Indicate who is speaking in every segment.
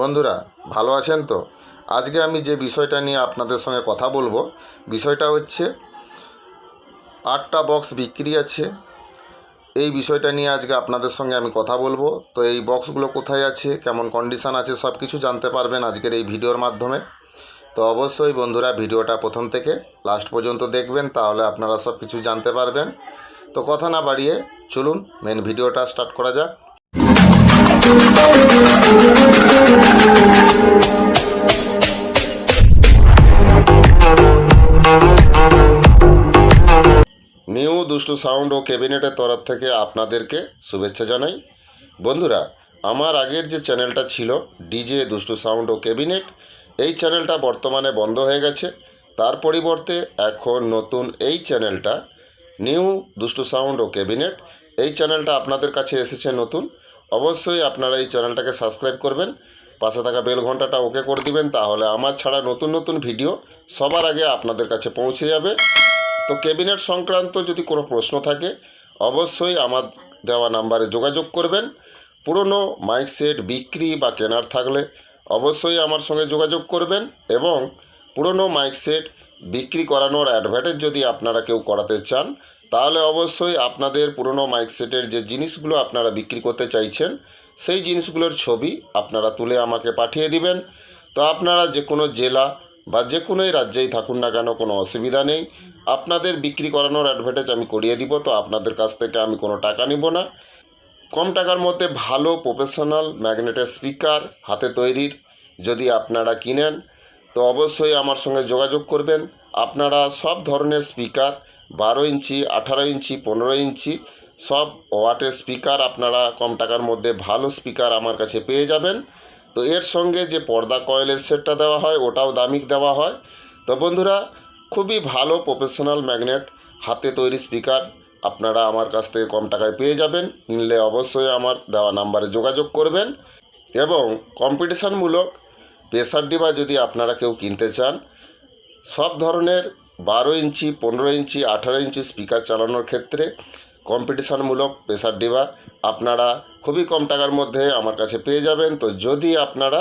Speaker 1: বন্ধুরা, ভালো আছেন তো? আজকে আমি যে বিষয়টা নিয়ে আপনাদের সঙ্গে কথা বলব, বিষয়টা হচ্ছে আটটা বক্স বিক্রি আছে। এই বিষয়টা নিয়ে আজকে আপনাদের সঙ্গে আমি কথা বলব। তো এই বক্সগুলো কোথায় আছে, কেমন কন্ডিশান আছে সব কিছু জানতে পারবেন আজকের এই ভিডিওর মাধ্যমে। তো অবশ্যই বন্ধুরা, ভিডিওটা প্রথম থেকে লাস্ট পর্যন্ত দেখবেন, তাহলে আপনারা সব কিছু জানতে পারবেন। তো কথা না বাড়িয়ে চলুন মেন ভিডিওটা স্টার্ট করা যাক। নিউ দুষ্টু সাউন্ড ও ক্যাবিনেটের তরফ থেকে আপনাদেরকে শুভেচ্ছা জানাই। বন্ধুরা, আমার আগের যে চ্যানেলটা ছিল ডিজে দুষ্টু সাউন্ড ও ক্যাবিনেট, এই চ্যানেলটা বর্তমানে বন্ধ হয়ে গেছে। তার পরিবর্তে এখন নতুন এই চ্যানেলটা, নিউ দুষ্টু সাউন্ড ও ক্যাবিনেট, এই চ্যানেলটা আপনাদের কাছে এসেছে নতুন। অবশ্যই আপনারা এই চ্যানেলটাকে সাবস্ক্রাইব করবেন, পাশে থাকা বেল ঘন্টাটা ওকে করে দিবেন, তাহলে আমার ছাড়া নতুন নতুন ভিডিও সবার আগে আপনাদের কাছে পৌঁছে যাবে। তো ক্যাবিনেট সংক্রান্ত যদি কোনো প্রশ্ন থাকে, অবশ্যই আমার দেওয়া নাম্বারে যোগাযোগ করবেন। পুরনো মাইক সেট, বিক্রি বা কেনার থাকলে অবশ্যই আমার সঙ্গে যোগাযোগ করবেন এবং পুরনো মাইক সেট বিক্রি করানোর অ্যাডভার্টাইজ যদি আপনারা কেউ করাতে চান তাহলে অবশ্যই আপনাদের পুরনো মাইক সেটের যে জিনিসগুলো আপনারা বিক্রি করতে চাইছেন, সেই জিনিসগুলোর ছবি আপনারা তুলে আমাকে পাঠিয়ে দিবেন। তো আপনারা যে কোনো জেলা বা যে কোনোই রাজ্যেই থাকুন না কেন, কোনো অসুবিধা নেই। আপনাদের বিক্রি করানোর অ্যাডভার্টাইজ আমি করিয়ে দিব, তো আপনাদের কাছ থেকে আমি কোনো টাকা নিব না। কম টাকার মধ্যে ভালো প্রফেশনাল ম্যাগনেটের স্পিকার হাতে তৈরির যদি আপনারা কিনেন, তো অবশ্যই আমার সঙ্গে যোগাযোগ করবেন। আপনারা সব ধরনের স্পিকার বারো ইঞ্চি, আঠারো ইঞ্চি, পনেরো ইঞ্চি, সব ওয়াটের স্পিকার আপনারা কম টাকার মধ্যে ভালো স্পিকার আমার কাছে পেয়ে যাবেন। তো এর সঙ্গে যে পর্দা কয়েলের সেটটা দেওয়া হয়, ওটাও দামিক দেওয়া হয়। তো বন্ধুরা, খুবই ভালো প্রফেশনাল ম্যাগনেট, হাতে তৈরি স্পিকার আপনারা আমার কাছ থেকে কম টাকায় পেয়ে যাবেন। নিলে অবশ্যই আমার দেওয়া নাম্বারে যোগাযোগ করবেন। এবং কম্পিটিশানমূলক প্রেসার ডিবা যদি আপনারা কেউ কিনতে চান, সব ধরনের বারো ইঞ্চি, পনেরো ইঞ্চি, আঠারো ইঞ্চি স্পিকার চালানোর ক্ষেত্রে কম্পিটিশানমূলক প্রেসার ডিবা আপনারা খুবই কম টাকার মধ্যে আমার কাছে পেয়ে যাবেন। তো যদি আপনারা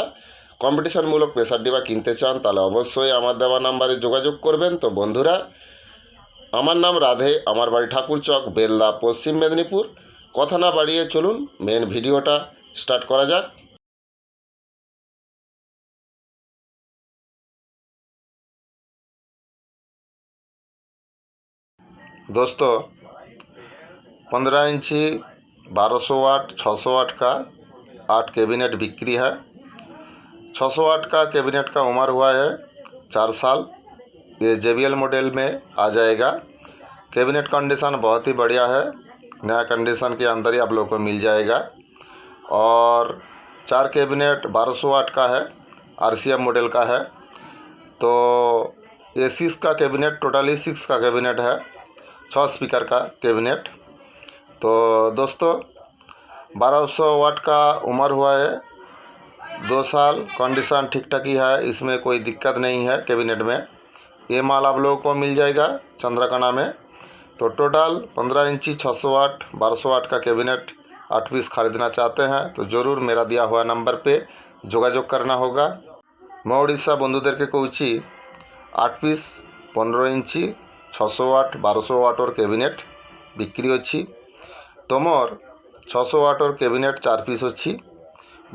Speaker 1: কম্পিটিশানমূলক প্রেসার ডিবা কিনতে চান, তাহলে অবশ্যই আমার দেওয়া নাম্বারে যোগাযোগ করবেন। তো বন্ধুরা, আমার নাম রাধে, আমার বাড়ি ঠাকুরচক বেল্লা পশ্চিম মেদিনীপুর। কথা না বাড়িয়ে চলুন মেন ভিডিওটা স্টার্ট করা যাক। दोस्तों, पंद्रह इंची बारह सौ वाट छः सौ वाट का आठ कैबिनेट बिक्री है। छः सौ वाट का कैबिनेट का उम्र हुआ है चार साल। ये JBL मॉडल में आ जाएगा। कैबिनेट कंडीशन बहुत ही बढ़िया है। नया कंडीशन के अंदर ही आप लोग को मिल जाएगा। और चार कैबिनेट बारह सौ वाट का है आर मॉडल का है। तो ये सिक्स का कैबिनेट, टोटली सिक्स का कैबिनेट है। छः स्पीकर का कैबिनेट तो दोस्तों 1200 वाट का उम्र हुआ है दो साल कंडीशन ठीक ठाक ही है इसमें कोई दिक्कत नहीं है कैबिनेट में ये माल आप लोगों को मिल जाएगा चंद्रकना में तो टोटल 15 इंची 600 वाट 1200 वाट का कैबिनेट आठ पीस खरीदना चाहते हैं तो ज़रूर मेरा दिया हुआ नंबर पे যোগাযোগ करना होगा मैं उड़ीसा বন্ধুদেরকে কৌছি আট পিস পনেরো ইঞ্চি ছশো ওয়াট, বারোশো ওয়াটর ক্যাবিনেট বিক্রি হচ্ছে। তোমার ছশো ওয়াটর ক্যাবিনেট চার পিস হচ্ছে।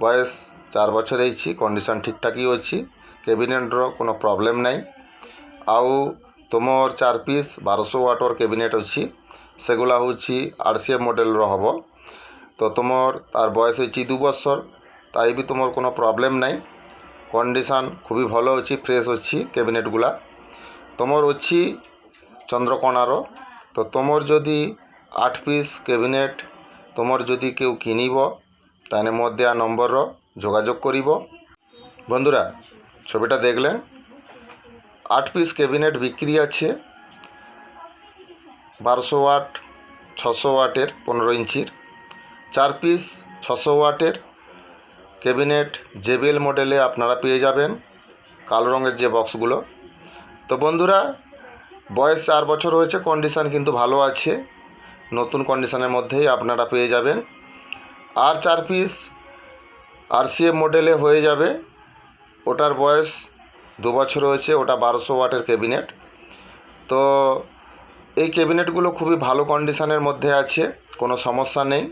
Speaker 1: বয়স চার বছর হয়েছি কন্ডিশন ঠিকঠাকই হচ্ছে ক্যাবিনেটর কোনো প্রবলেম নাই। আউ তোমার চার পিস বারোশো ওয়াটর ক্যাবিনেট অছি সেগুলা হচ্ছে আরসিএফ মডেলর হব। তো তোমার তার বয়স হয়েছি দু বছর, তাই বি তোমার কোনো প্রবলেম নাই। কন্ডিশন খুবই ভালো অছি ফ্রেশ অছি ক্যাবিনেটগুলা তোমার অছি চন্দ্রকোনার তো তোমার যদি আট পিস ক্যাবিনেট তোমার যদি কেউ কিনিব, তাহলে মোর দেওয়া নম্বর যোগাযোগ করিব। বন্ধুরা, ছবিটা দেখলেন। আট পিস ক্যাবিনেট বিক্রি আছে। বারোশো ওয়াট, ছশো ওয়াটের পনেরো ইঞ্চির। চার পিস ছশো ওয়াটের ক্যাবিনেট জেবিএল মডেলে আপনারা পেয়ে যাবেন। কালো রঙের যে বক্সগুলো তো বন্ধুরা বয়স চার বছর হয়েছে কন্ডিশান কিন্তু ভালো আছে। নতুন কন্ডিশানের মধ্যেই আপনারা পেয়ে যাবেন। আর চার পিস আরসিএফ মডেলে হয়ে যাবে। ওটার বয়স দু বছর হয়েছে, ওটা বারোশো ওয়াটের ক্যাবিনেট তো এই ক্যাবিনেটগুলো খুবই ভালো কন্ডিশানের মধ্যে আছে, কোনো সমস্যা নেই।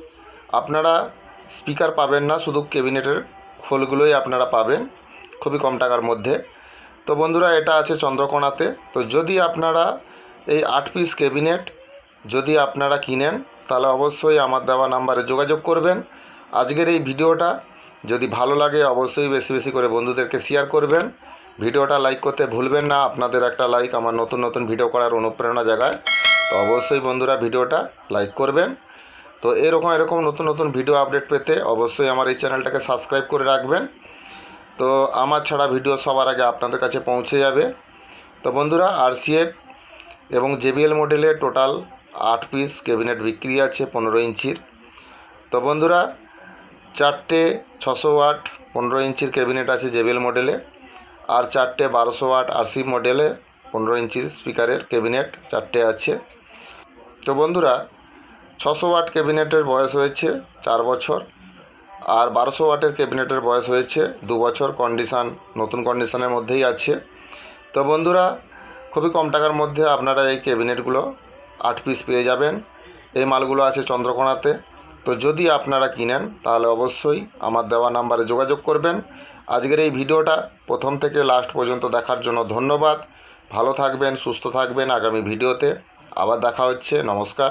Speaker 1: আপনারা স্পিকার পাবেন না, শুধু ক্যাবিনেটের খোলগুলোই আপনারা পাবেন, খুবই কম টাকার মধ্যে। তো বন্ধুরা, এটা আছে চন্দ্রকোনাতে। তো যদি আপনারা এই আট পিস ক্যাবিনেট যদি আপনারা কিনেন, তাহলে অবশ্যই আমার দেওয়া নাম্বারে যোগাযোগ করবেন। আজকের এই ভিডিওটা যদি ভালো লাগে, অবশ্যই বেশি বেশি করে বন্ধুদেরকে শেয়ার করবেন। ভিডিওটা লাইক করতে ভুলবেন না, আপনাদের একটা লাইক আমার নতুন নতুন ভিডিও করার অনুপ্রেরণা জাগায়। তো অবশ্যই বন্ধুরা, ভিডিওটা লাইক করবেন। তো এরকম এরকম নতুন নতুন ভিডিও আপডেট পেতে অবশ্যই আমার এই চ্যানেলটাকে সাবস্ক্রাইব করে রাখবেন। তো আমার ছাড়া ভিডিও সবার আগে আপনাদের কাছে পৌঁছে যাবে। তো বন্ধুরা আরসিএফ এবং জেবিএল মডেলে টোটাল আট পিস ক্যাবিনেট বিক্রি আছে পনেরো ইঞ্চির। তো বন্ধুরা, চারটে ছশো ওয়াট পনেরো ইঞ্চির ক্যাবিনেট আছে জেবিএল মডেলে আর চারটে বারোশো ওয়াট আরসি মডেলে পনেরো ইঞ্চির স্পিকারের ক্যাবিনেট চারটে আছে। তো বন্ধুরা, ছশো ওয়াট ক্যাবিনেটের বয়স হয়েছে চার বছর। আর বারোশো ওয়াটের ক্যাবিনেটের বয়স হয়েছে, দু বছর কন্ডিশান নতুন কন্ডিশনের মধ্যেই আছে। তো বন্ধুরা, খুবই কম টাকার মধ্যে আপনারা এই ক্যাবিনেটগুলো আট পিস পেয়ে যাবেন। এই মালগুলো আছে চন্দ্রকোনাতে। তো যদি আপনারা কিনেন, তাহলে অবশ্যই আমার দেওয়া নাম্বারে যোগাযোগ করবেন। আজকের এই ভিডিওটা প্রথম থেকে লাস্ট পর্যন্ত দেখার জন্য ধন্যবাদ। ভালো থাকবেন, সুস্থ থাকবেন আগামী ভিডিওতে। আবার দেখা হচ্ছে, নমস্কার।